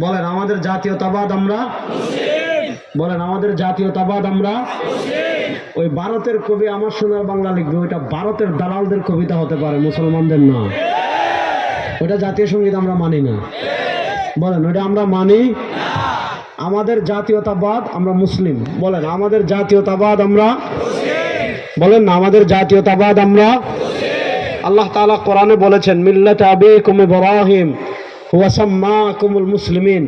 বলেন, আমাদের জাতীয়তাবাদ আমরা? বলেন, আমাদের জাতীয়তাবাদ আমরা? ওই ভারতের কবি আমার সোনার বাংলা লিখবে, ওইটা ভারতের দালালদের কবিতা হতে পারে, মুসলমানদের না। ওটা জাতীয় সংগীত আমরা মানি না। বলেন ওটা আমরা মানি আমাদের জাতীয়তাবাদ আমরা মুসলিম। বলেন, আমাদের জাতীয়তাবাদ আমরা বলেন না, আমাদের জাতীয়তাবাদ আমরা আল্লাহ তাআলা কোরআনে বলেছেন, মিল্লাত আবিকুম ইব্রাহিম। হুয়া সাম্মাকুমুল মুসলিমিন।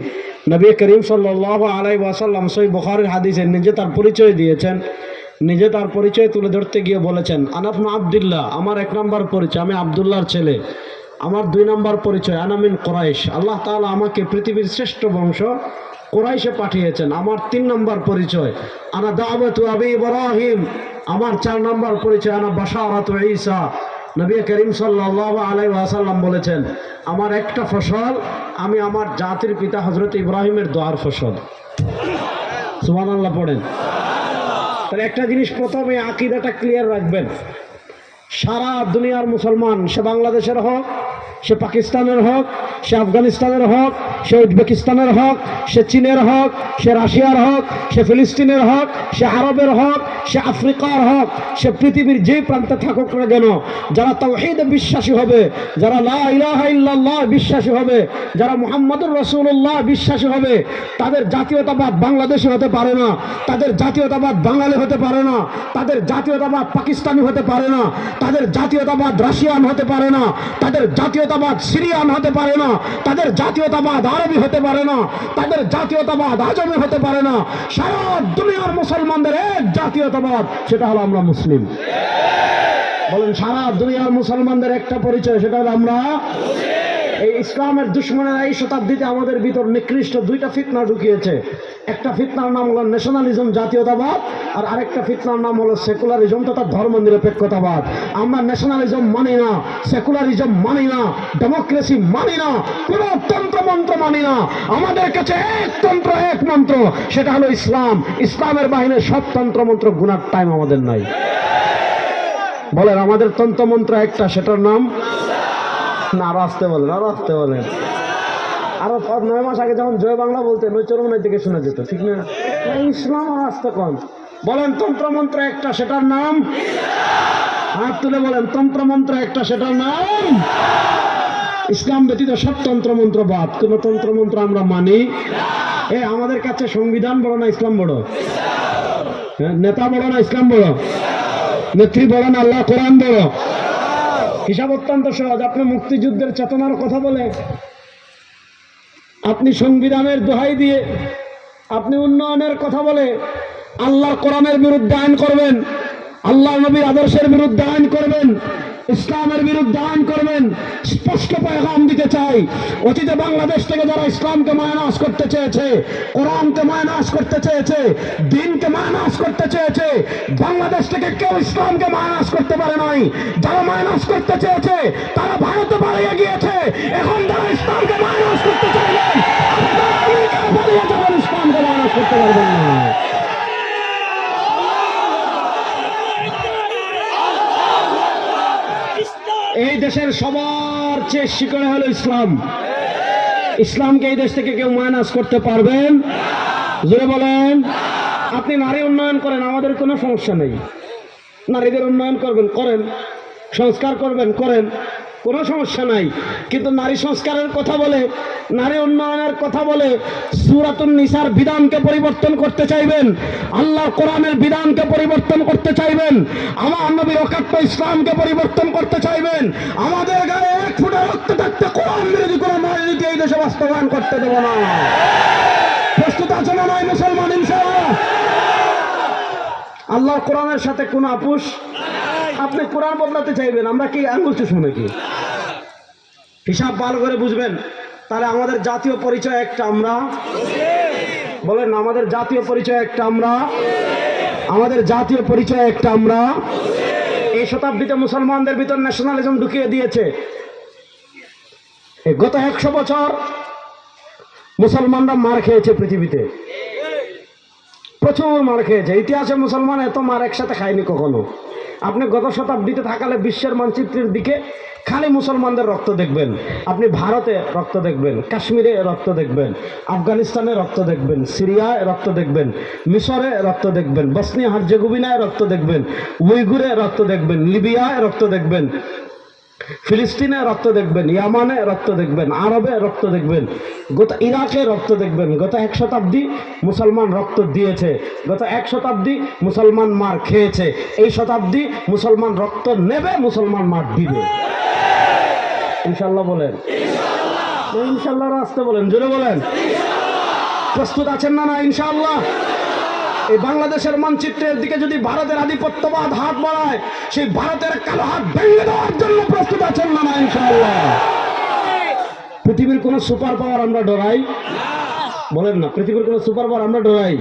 নবী করিম সাল্লাল্লাহু আলাই ওয়াসাল্লাম সহিহ বুখারীর হাদিসে নিজে তার পরিচয় দিয়েছেন। নিজে তার পরিচয় তুলে ধরতে গিয়ে বলেছেন আনাফনা আব্দুল্লাহ, আমার এক নম্বর পরিচয়, আমি আব্দুল্লাহর ছেলে। আমার দুই নম্বর পরিচয় আনামিন কোরাইশ। আল্লাহ তাআলা আমাকে পৃথিবীর শ্রেষ্ঠ বংশ কোরাইশে পাঠিয়েছেন। আমার তিন নম্বর পরিচয়, আনা দাওয়াতু আবি ইব্রাহিম। আমার চার নম্বর পরিচয়, আনা বাশারাতু ঈসা। নবী করিম সাল্লাল্লাহু আলাইহি ওয়াসাল্লাম বলেছেন, আমার একটা ফসল, আমি আমার জাতির পিতা হজরত ইব্রাহিমের দোয়ার ফসল। সুবহানাল্লাহ পড়েন। তাহলে একটা জিনিস প্রথমে আকিদাটা ক্লিয়ার রাখবেন। সারা দুনিয়ার মুসলমান, সে বাংলাদেশের হোক, সে পাকিস্তানের হোক, সে আফগানিস্তানের হোক, সে উজবেকিস্তানের হোক, সে চীনের হোক, সে রাশিয়ার হোক, সে ফিলিস্তিনের হোক, সে আরবের হোক সে আফ্রিকার হোক, সে পৃথিবীর যে প্রান্তে থাকুক না কেন, যারা তাওহীদে বিশ্বাসী হবে, যারা লা ইলাহা ইল্লাল্লাহ বিশ্বাসী হবে, যারা মুহাম্মদুর রাসূলুল্লাহ বিশ্বাসী হবে, তাদের জাতীয়তাবাদ বাংলাদেশি হতে পারে না, তাদের জাতীয়তাবাদ বাঙালি হতে পারে না, তাদের জাতীয়তাবাদ পাকিস্তানি হতে পারে না, তাদের জাতীয়তাবাদ রাশিয়ান হতে পারে না, তাদের জাতীয়তাবাদ সিরিয়ান হতে পারে না, তাদের জাতীয়তাবাদ আরবি হতে পারে না, তাদের জাতীয়তাবাদ আজমি হতে পারে না, সারা দুনিয়ার মুসলমানদের এক জাতীয়তাবাদ সেটা হলো আমরা মুসলিম। বলেন সারা দুনিয়ার মুসলমানদের একটা পরিচয় সেটা হলো আমরা এই ইসলামের দুশ্মনেরা এই শতাব্দীতে আমাদের ভিতর নিকৃষ্ট দুইটা ফিতনা ঢুকিয়েছে। একটা ফিতনার নাম হলো ন্যাশনালিজম জাতীয়তাবাদ, আর আরেকটা ফিতনার নাম হলো সেকুলারিজম তথা ধর্ম নিরপেক্ষতাবাদ আমরা ন্যাশনালিজম মানি না সেকুলারিজম মানি না ডেমোক্রেসি মানি না, কোন তন্ত্র মন্ত্র মানি না। আমাদের কাছে এক তন্ত্র, এক মন্ত্র, সেটা হলো ইসলাম। ইসলামের বাহিনীর সব তন্ত্র মন্ত্র গুনার টাইম আমাদের নাই। বলেন, আমাদের তন্ত্রমন্ত্র একটা, সেটার নাম না আরও আসতে বলেন আরও আসতে বলেন আরও নয় মাস আগে যখন জয় বাংলা বলতেন ওই চরমনাই থেকে শোনা যেত ঠিক না? ইসলাম আর আসতে কম। বলেন তন্ত্রমন্ত্র একটা সেটার নাম? হাত তুলে বলেন তন্ত্রমন্ত্র একটা সেটার নাম? ইসলাম ব্যতীত সব তন্ত্রমন্ত্র বাদ। কোন তন্ত্রমন্ত্র আমরা মানি। এ আমাদের কাছে সংবিধান বড় না ইসলাম বড়? হ্যাঁ, নেতা বড় না ইসলাম বড়? নেত্রী বড় না আল্লাহ কোরআন বড়? হিসাব অত্যন্ত সহজ। আপনি মুক্তিযুদ্ধের চেতনার কথা বলে, আপনি সংবিধানের দোহাই দিয়ে, আপনি উন্নয়নের কথা বলে আল্লাহ কোরআনের বিরুদ্ধে আইন করবেন আল্লাহ নবীর আদর্শের বিরুদ্ধে আইন করবেন ইসলামের বিরুদ্ধে আইন করবেন, স্পষ্ট পেগাম দিতে চাই। অতীতে বাংলাদেশ থেকে যারা ইসলামকে মায়নাস করতে চেয়েছে, কোরআনকে মায়নাস করতে চেয়েছে, দিনকে মায়নাস করতে চেয়েছে, বাংলাদেশ থেকে কেউ ইসলামকে মায়নাস করতে পারে নাই। যারা মায়নাস করতে চেয়েছে, তারা ভারতে পালিয়ে গিয়েছে। এখন যারা ইসলামকে মায়নাস করতে চাইলেন আপনারা পালিয়ে যাবেন, ইসলামকে মায়নাস করতে পারবেন না। এই দেশের সবার চেয়ে শিকড়ে হলো ইসলাম। ইসলামকে এই দেশ থেকে কেউ মাইনাস করতে পারবেন? জোরে বলেন। আপনি নারী উন্নয়ন করেন, আমাদের কোনো সমস্যা নেই। নারীদের উন্নয়ন করবেন, করেন। সংস্কার করবেন, করেন। কোনো সমস্যা নাই। কিন্তু নারী সংস্কারের কথা বলে, নারী উন্নয়নের কথা বলে সুরাতুন নিসার বিধানকে পরিবর্তন করতে চাইবেন। আল্লাহর কোরআনের বিধানকে পরিবর্তন করতে চাইবেন। আমার নবীর অকাট্য ইসলামকে পরিবর্তন করতে চাইবেন। আমাদের গায়ে এক ফুটে রক্ত থাকতে কোরআন বিরোধী কোনো রাজনীতি এই দেশে বাস্তবায়ন করতে দেব না। প্রস্তুত আছে না নয় মুসলমান ইনশাআল্লাহ? আল্লাহ কোরআনের সাথে কোন আপুষ আপনি কোরআন বদলাতে চাইবেন, আমরা কি আঙ্গুল চুষবো নাকি? হিসাব ভালো করে বুঝবেন। তাহলে আমাদের জাতীয় পরিচয় একটা আমরা। বলেন, আমাদের জাতীয় পরিচয় একটা আমরা। আমাদের জাতীয় পরিচয় একটা আমরা। এই শতাব্দীতে মুসলমানদের ভিতর ন্যাশনালিজম ঢুকিয়ে দিয়েছে। গত একশো বছর মুসলমানরা মার খেয়েছে পৃথিবীতে। প্রচুর মার খেয়েছে। ইতিহাসে মুসলমান এত মার একসাথে খায়নি কখনো। আপনি গত শতাব্দীতে থাকালে বিশ্বের মানচিত্রের দিকে খালি মুসলমানদের রক্ত দেখবেন। আপনি ভারতে রক্ত দেখবেন, কাশ্মীরে রক্ত দেখবেন, আফগানিস্তানে রক্ত দেখবেন, সিরিয়ায় রক্ত দেখবেন, মিশরে রক্ত দেখবেন বসনিয়া হার্জেগোভিনায় রক্ত দেখবেন উইগুরে রক্ত দেখবেন, লিবিয়ায় রক্ত দেখবেন। ফিলিস্তিনে রক্ত দেখবেন, ইয়ামানে রক্ত দেখবেন, আরবে রক্ত দেখবেন গোটা ইরাকে রক্ত দেখবেন, গত এক শতাব্দী মুসলমান রক্ত দিয়েছে, গত এক শতাব্দী মুসলমান মার খেয়েছে, এই শতাব্দী মুসলমান রক্ত নেবে, মুসলমান মার দিবে। ইনশাল্লাহ বলেন। ইনশাল্লাহ। আসতে বলেন, জোরে বলেন। প্রস্তুত আছেন না না ইনশাআল্লাহ এই বাংলাদেশের মানচিত্রের দিকে যদি ভারতের আধিপত্যবাদ হাত বাড়ায়, সেই ভারতের কালো হাত ভেঙে দেওয়ার জন্য প্রস্তুত আছেন না ইনশাআল্লাহ। পৃথিবীর কোন সুপার পাওয়ার আমরা ডরাই। বলেন না, পৃথিবীর কোন সুপার পাওয়ার আমরা ডরাই।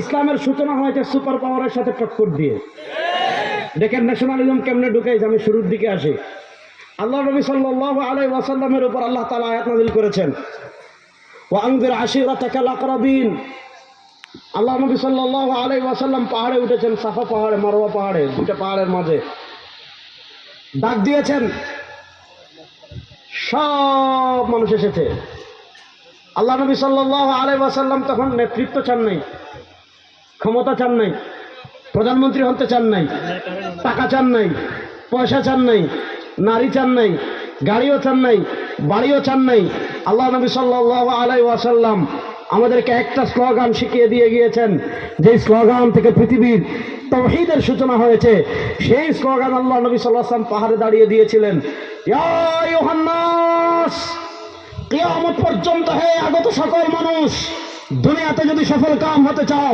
ইসলামের সূচনা হয়েছে সুপার পাওয়ারের সাথে টক্কর দিয়ে। দেখেন ন্যাশনালিজম কেমনে ঢুকেছে আমি শুরুর দিকে আসি। আল্লাহ নবী সাল্লাহ আলাই ওয়াসাল্লামের উপর আল্লাহ তালা আয়াত নাজিল করেছেন। ও আংদের আশিরাতাকাল আকরাবিন। আল্লাহ নবী সাল্লাহ আলাই ওয়াসাল্লাম পাহাড়ে উঠেছেন, সাফা পাহাড়ে, মারোয়া পাহাড়ে দুটা পাহাড়ের মাঝে। ডাক দিয়েছেন, সব মানুষ এসেছে। আল্লাহ নবী সাল্লাহ আলাই ওয়াসাল্লাম তখন নেতৃত্ব চান নাই, ক্ষমতা চান নাই, প্রধানমন্ত্রী হতে চান নাই, টাকা চান নাই, পয়সা চান নাই, নারী চান নাই, গাড়িও চান নাই, বাড়িও চান নাই। আল্লাহ নবী সাল্লাহ আলাই ওয়াসাল্লাম আমাদেরকে একটা স্লোগান শিখিয়ে দিয়ে গিয়েছেন যে স্লোগান থেকে পৃথিবীর তহিদের সূচনা হয়েছে, সেই স্লোগান আল্লাহ নবী সাল্লাম পাহাড়ে দাঁড়িয়ে দিয়েছিলেন। পর্যন্ত হে আগত সকল মানুষ, দুনিয়াতে যদি সফল কাম হতে চাও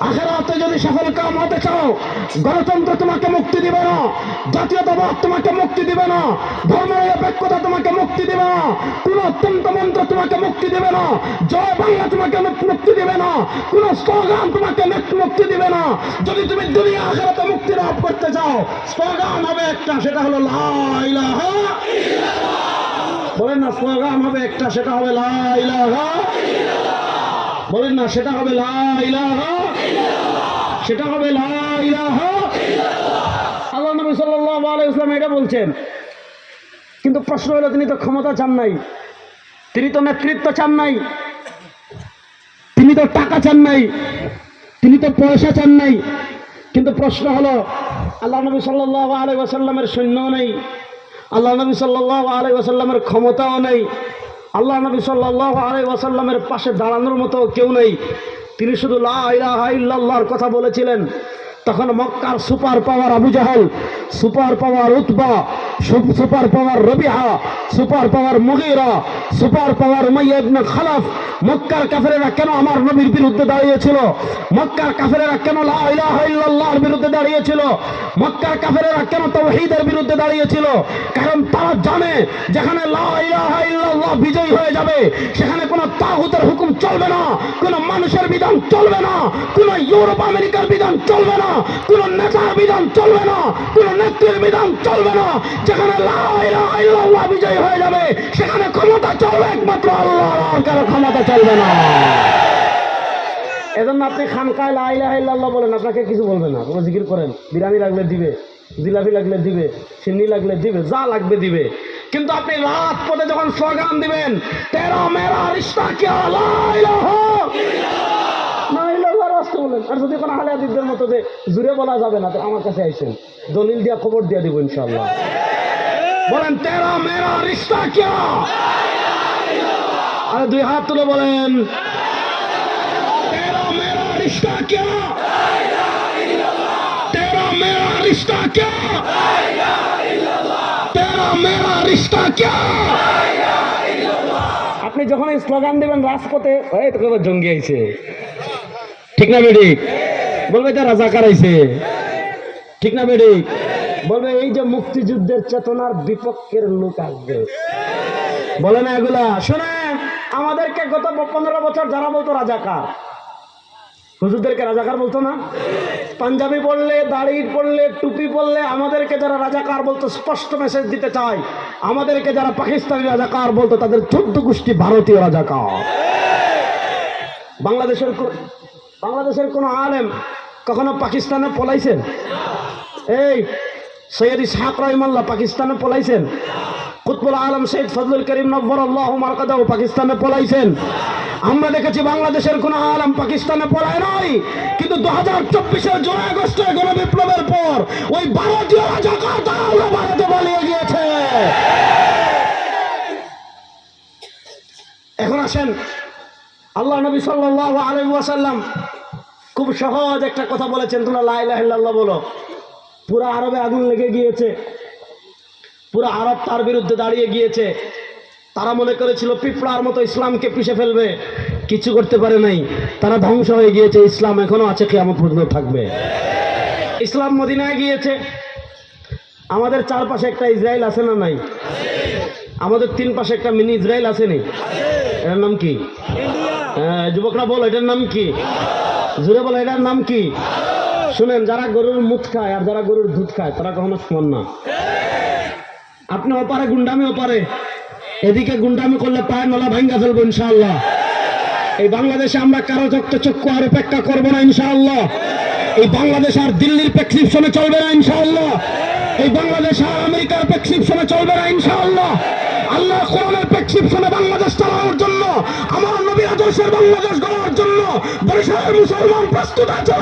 আখেরাতে যদি সফল কাম হতে চাও, গণতন্ত্র তোমাকে মুক্তি দিবে না, জাতীয়তাবাদ তোমাকে মুক্তি দিবে না ধর্মনিরপেক্ষতা তোমাকে মুক্তি দিবে না, কোন অত্যন্ত মন্ত্র তোমাকে মুক্তি দিবে না, জয় বাংলা তোমাকে মুক- মুক্তি দিবে না, কোন স্লোগান তোমাকে মুক- মুক্তি দিবে না। যদি তুমি দুনিয়া আখেরাতে মুক্তি লাভ করতে চাও, স্লোগান হবে একটা, সেটা হলো লা ইলাহা বলেন না, স্লোগান হবে একটা, সেটা হবে লা ইলাহা বলেন না, সেটা হবে লা ইলাহা সেটা হবে আল্লাহ এটা বলছেন। কিন্তু প্রশ্ন হলো, তিনি তো ক্ষমতা চান নাই। তিনি তো নেতৃত্ব চান নাই। তিনি তো টাকা চান নাই। তিনি তো পয়সা চান নাই। কিন্তু প্রশ্ন হলো আল্লাহ নবী সাল্লাল্লাহু আলাইহি ওয়াসাল্লামের সৈন্যও নেই। আল্লাহ নবী সাল্লাল্লাহু আলাইহি ওয়াসাল্লামের ক্ষমতাও নেই। আল্লাহ নবী সাল্লাল্লাহু আলাইহি ওয়াসাল্লামের পাশে দাঁড়ানোর মতো কেউ নেই। তিনি শুধু লাহ কথা বলেছিলেন। তখন মক্কার super power Abu Jahl super power Utbah super power Rabiah, super power Mughirah, super power Umayyah Khalaf. মক্কার কাফেরেরা কেন আমার নবীর বিরুদ্ধে দাঁড়িয়েছিল? মক্কার কাফেরেরা কেন লা বিরুদ্ধে দাঁড়িয়েছিল? মক্কার কাফেরেরা কেন তাওহীদের বিরুদ্ধে দাঁড়িয়েছিল? কারণ তারা জানে যেখানে লা বিজয়ী হয়ে যাবে, সেখানে কোনো তাগুতের হুকুম চলবে না, কোনো মানুষের বিধান চলবে না, কোনো ইউরোপ আমেরিকার বিধান চলবে না। কোনো নেতার বিধান চলবে না, কোনো নেত্রীর বিধান চলবে না। যেখানে ইলাহা হয়ে যাবে, সেখানে ক্ষমতা চলবে একমাত্র আল্লাহ কারও ক্ষমতা চলবে না। এজন্য আপনি খানকায় লা ইলাহা ইল্লাল্লাহ বলেন, আপনাকে কিছু বলবে না। কোনো জিকির করেন, বিরিয়ানি লাগলে দিবে, জিলাপি লাগলে দিবে, সিন্নি লাগলে দিবে, যা লাগবে দিবে। কিন্তু আপনি রাত পথে যখন স্লোগান দিবেন, তেরা মেরা রিস্তা না আসতে বলেন আর যদি কোনো আহলে হাদিসদের মতো যে জুড়ে বলা যাবে না, তো আমার কাছে আইসেন। দলিল দিয়া খবর দিয়ে দিব ইনশাল্লাহ বলেন, তেরা মেরা রিস্তা কিয়া? আর দুই হাত তুলে বলেন, তেরা মেরা রিস্তা কিয়া? তেরা মেরা রিস্তা কিয়া? তেরা মেরা রিস্তা কিয়া? আপনি যখন স্লোগান দেবেন, রাজপথে জঙ্গি আইছে। ঠিক না বেডি বলবে এটা রাজা কারাইছে ঠিক না বেডি বলবে এই যে মুক্তিযুদ্ধের চেতনার বিপক্ষের লোক আসবে। বলে না এগুলা? শোনেন আমাদেরকে গত পনেরো বছর যারা বলতো রাজাকার, হুজুরদেরকে রাজাকার বলতো না? পাঞ্জাবি পড়লে দাড়ি পড়লে টুপি পড়লে আমাদেরকে যারা রাজাকার বলতো, স্পষ্ট মেসেজ দিতে চাই আমাদেরকে যারা পাকিস্তানি রাজাকার বলতো, তাদের চোদ্দ গোষ্ঠী ভারতীয় রাজাকার। বাংলাদেশের বাংলাদেশের কোনো আলেম কখনো পাকিস্তানে পলাইছেন? এই সৈয়দ ইসহাক রহিমাল্লাহ পাকিস্তানে পলাইছেন? কুতবুল আলম সৈয়দ ফজলুল করিম নব্বর আল্লাহ মার্কাদাও পাকিস্তানে পলাইছেন? আমরা দেখেছি বাংলাদেশের কোনো আলম পাকিস্তানে পলায় নাই, কিন্তু দু হাজার চব্বিশের জুলাই আগস্টে গণ বিপ্লবের পর ওই ভারতীয় রাজাকার ভারতে পালিয়ে গিয়েছে। এখন আসেন আল্লাহ নবী সাল্লাহ আলহি ওয়াসাল্লাম খুব সহজ একটা কথা বলেছেন, তোমরা লাইল্লাহ বলো। পুরো আরবে আগুন লেগে গিয়েছে। পুরো আরব তার বিরুদ্ধে দাঁড়িয়ে গিয়েছে। তারা মনে করেছিল পিঁপড়ার মতো ইসলামকে পিষে ফেলবে, কিছু করতে পারে নাই। তারা ধ্বংস হয়ে গিয়েছে, ইসলাম এখনও আছে কেমন পর্যন্ত থাকবে। ইসলাম মদিনায় গিয়েছে। আমাদের চারপাশে একটা ইসরায়েল আছে না নাই? আমাদের তিন পাশে একটা মিনি ইসরায়েল আছে নি? এটার নাম কি? যুবকরা বলো, এটার নাম কি? জুড়ে বলো, এটার নাম কি? শুনেন, যারা গরুর মুখ খায় আর যারা গরুর দুধ খায়, তারা কখনো সমান না। আপনি ওপারে, গুন্ডামি ওপারে। এদিকে গুন্ডামি করলে পায়ে নলা ভাঙ্গা ফেলব, ইনশাআল্লাহ। এই বাংলাদেশে আমরা কারও চক্ত চক্ষু আর উপেক্ষা করব না, ইনশাআল্লাহ। এই বাংলাদেশ আর দিল্লির প্রেসক্রিপশনে চলবে না, ইনশাআল্লাহ। এই বাংলাদেশ আর আমেরিকার প্রেসক্রিপশনে চলবে না, ইনশাআল্লাহ। আল্লাহ কোরআনের প্রেসক্রিপশনে বাংলাদেশ চালানোর জন্য, আমার আদর্শের বাংলাদেশ গড়ার জন্য বরিশালের মুসলমান প্রস্তুত আছে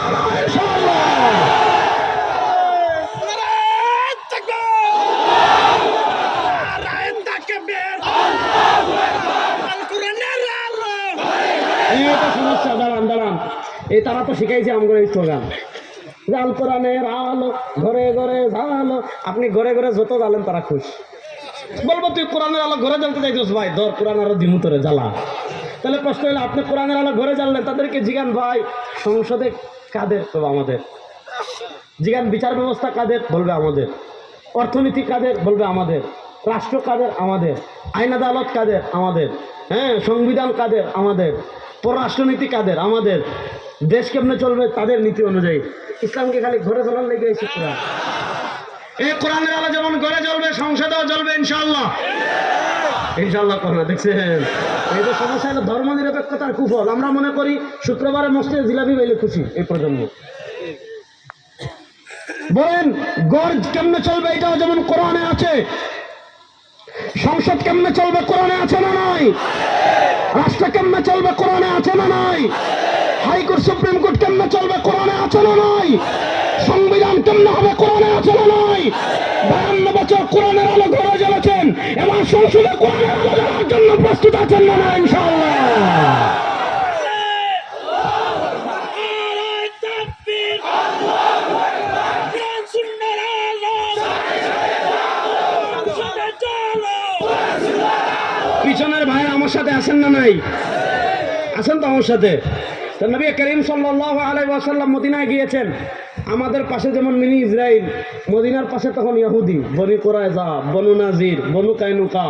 এই তারা তো শিখাইছে এই স্লোগান জাল কোরআনের আলো, ঘরে ঘরে ঝালো আপনি ঘরে ঘরে যত জ্বালেন তারা খুশ। বলব, তুই কোরআনের আলো ঘরে জ্বালতে চাইছিস ভাই, ধর কোরআন আলো দিমু তোরে জ্বালা। তাহলে প্রশ্ন হলো, আপনি কোরআনের আলো ঘরে জ্বাললেন, তাদেরকে জিগান, ভাই, সংসদে কাদের তো আমাদের? জিগান, বিচার ব্যবস্থা কাদের বলবে আমাদের? অর্থনীতি কাদের বলবে আমাদের? রাষ্ট্র কাদের আমাদের? আইন আদালত কাদের আমাদের? হ্যাঁ সংবিধান কাদের আমাদের? পররাষ্ট্রনীতি কাদের আমাদের? দেশ কেমনে চলবে তাদের নীতি অনুযায়ী। ইসলামকে খালি ঘরে চলার লেগে এসে এই কোরআনের আলো যেমন ঘরে জ্বলবে, সংসদেও জ্বলবে ইনশাল্লাহ ইনশাল্লাহ করোনা দেখছেন? এই যে সমস্যা হলো ধর্ম নিরপেক্ষতার কুফল। আমরা মনে করি শুক্রবারে মস্তে জিলাপি পাইলে খুশি এই প্রজন্ম। বলেন গড় কেমনে চলবে? এটাও যেমন কোরআনে আছে। সংসদ কেমনে চলবে, কোরআনে আছে না নাই? রাষ্ট্র কেমনে চলবে, কোরআনে আছে না নাই? হাইকোর্ট, সুপ্রিম কোর্ট কেমনে চলবে, কোরআনে আছে না নাই? কেমনে হবে, কোরআনে আছে না নাই? বায়ান্ন বছর কোরআনের আলো ঘরে জ্বলেছেন, এবার সংসদে কোরআনের আলো জ্বালার জন্য প্রস্তুত আছেন না ইনশাআল্লাহ? পিছনের ভাই আমার সাথে আছেন না নাই? আছেন তো আমার সাথে। নবী করিম সাল্লাহ আলাই ওয়াসাল্লাম মদিনায় গিয়েছেন। আমাদের পাশে যেমন মিনি ইসরায়েল মদিনার পাশে তখন ইহুদি, বনি কোরআজা বনু নাজির, বনু কাইনুকা।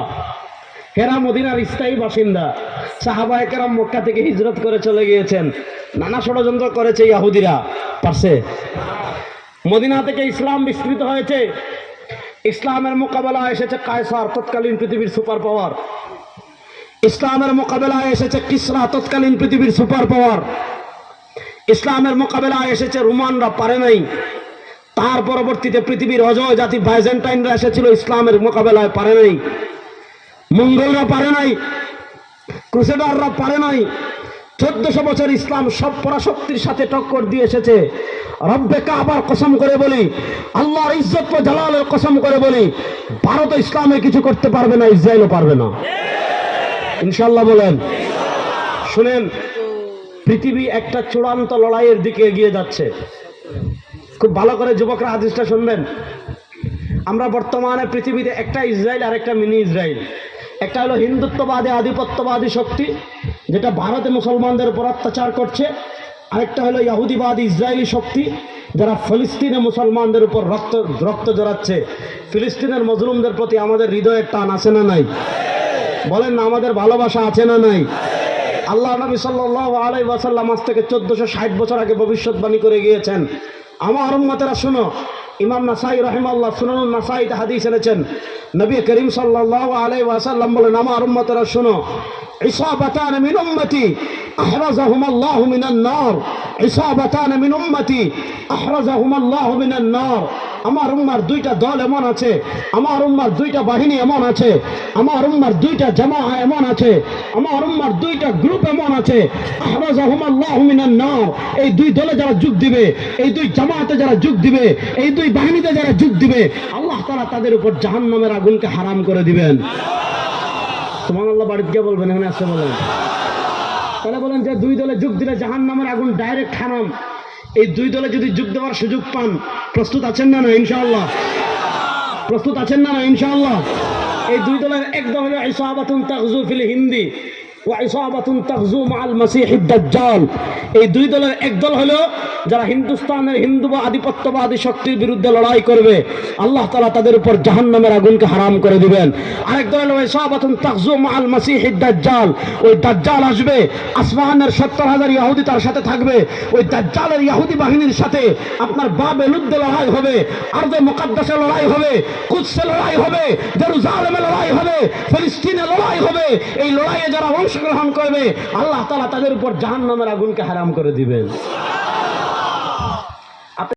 হেরা মদিনার স্থায়ী বাসিন্দা। সাহাবায় কেরাম মক্কা থেকে হিজরত করে চলে গিয়েছেন। নানা ষড়যন্ত্র করেছে ইয়াহুদিরা পাশে। মদিনা থেকে ইসলাম বিস্তৃত হয়েছে। ইসলামের মোকাবেলা এসেছে কায়সার, তৎকালীন পৃথিবীর সুপার পাওয়ার। ইসলামের মোকাবেলায় এসেছে কিসরা তৎকালীন পৃথিবীর সুপার পাওয়ার। ইসলামের মোকাবেলায় এসেছে রোমানরা পারে নাই। তার পরবর্তীতে পৃথিবীর অজয় জাতি বাইজেন্টাইনরা এসেছিল, ইসলামের মোকাবেলায় পারে নাই। মঙ্গলরা পারে নাই, ক্রুসেডাররা পারে নাই। চোদ্দশো বছর ইসলাম সব পরাশক্তির সাথে টক্কর দিয়ে এসেছে। রব্বে কাবার কসম করে বলি, আল্লাহর ইজ্জত জালালের কসম করে বলি, ভারত ইসলামে কিছু করতে পারবে না, ইসরায়েলও পারবে না। ইনশাল্লাহ বলেন। শুনেন, পৃথিবী একটা চূড়ান্ত লড়াইয়ের দিকে এগিয়ে যাচ্ছে। খুব ভালো করে যুবকরা হাদিসটা শুনবেন। আমরা বর্তমানে পৃথিবীতে একটা ইসরায়েল আর একটা মিনি ইসরায়েল। একটা হলো হিন্দুত্ববাদী, আধিপত্যবাদী শক্তি, যেটা ভারতে মুসলমানদের উপর অত্যাচার করছে। আরেকটা হলো ইয়াহুদিবাদী, ইসরায়েলি শক্তি, যারা ফিলিস্তিনে মুসলমানদের উপর রক্ত রক্ত জড়াচ্ছে। ফিলিস্তিনের মজলুমদের প্রতি আমাদের হৃদয়ের টান আছে না নাই? বলেন না, আমাদের ভালোবাসা আছে না নাই? আল্লাহ নবী সাল্লাহ আলাই ওয়াসাল্লাম আজ থেকে চোদ্দশো ষাট বছর আগে ভবিষ্যৎবাণী করে গিয়েছেন। আমার উম্মতেরা শোনো, ইমাম নাসাই রহমাল্লাহ শুনুন নাসাই হাদিস এনেছেন। নবী করিম সাল্লাহ আলাই ওয়াসাল্লাম বলেন, আমার উম্মতেরা শোনো, ইসাবাতান মিন أحرزهما الله من النار عصابتان من أمتي أحرزهما الله من النار আমার উম্মার দুইটা দল এমন আছে আমার উম্মার দুইটা বাহিনী এমন আছে আমার উম্মার দুইটা জামা এমন আছে আমার উম্মার দুইটা গ্রুপ এমন আছে আহরাজাহুমাল্লাহু মিনান নার এই দুই দলে যারা যোগ দিবে এই দুই জামাতে যারা যোগ দিবে এই দুই বাহিনীতে যারা যোগ দিবে আল্লাহ তাআলা তাদের উপর জাহান্নামের আগুনকে হারাম করে দিবেন সুবহানাল্লাহ বাড়িতে গিয়ে বলবেন এখানে আসতে বলেন তাহলে বলেন যে দুই দলে যোগ দিলে জাহান নামের আগুন ডাইরেক্ট হারাম। এই দুই দলে যদি যোগ দেওয়ার সুযোগ পান, প্রস্তুত আছেন না না, ইনশাআল্লাহ? প্রস্তুত আছেন না না, ইনশাআল্লাহ? এই দুই দলের একদম দল হলো ইসাবাতুন তাকজু ফিল হিন্দি। এই দুই দলের এক দল হলো যারা হিন্দুস্তানের হিন্দু বা আধিপত্যবাদী শক্তির বিরুদ্ধে লড়াই করবে, আল্লাহ তাআলা তাদের উপর জাহান্নামের আগুনকে হারাম করে দিবেন। আরেক দল হলো মাআল মাসিহিদ ওই দাজ্জাল আসবে, আসমানের সত্তর হাজার ইহুদি তার সাথে থাকবে। ওই দাজ্জালের ইহুদি বাহিনীর সাথে আপনার বাবেলুদ্দে লড়াই হবে আরদে মুকাদ্দাসে লড়াই হবে, কুদসে লড়াই হবে, জেরুজালেমে লড়াই হবে, ফিলিস্তিনে লড়াই হবে। এই লড়াইয়ে যারা অংশগ্রহণ করবে আল্লাহ তালা তাদের উপর জাহান নামের আগুনকে হারাম করে দিবেন।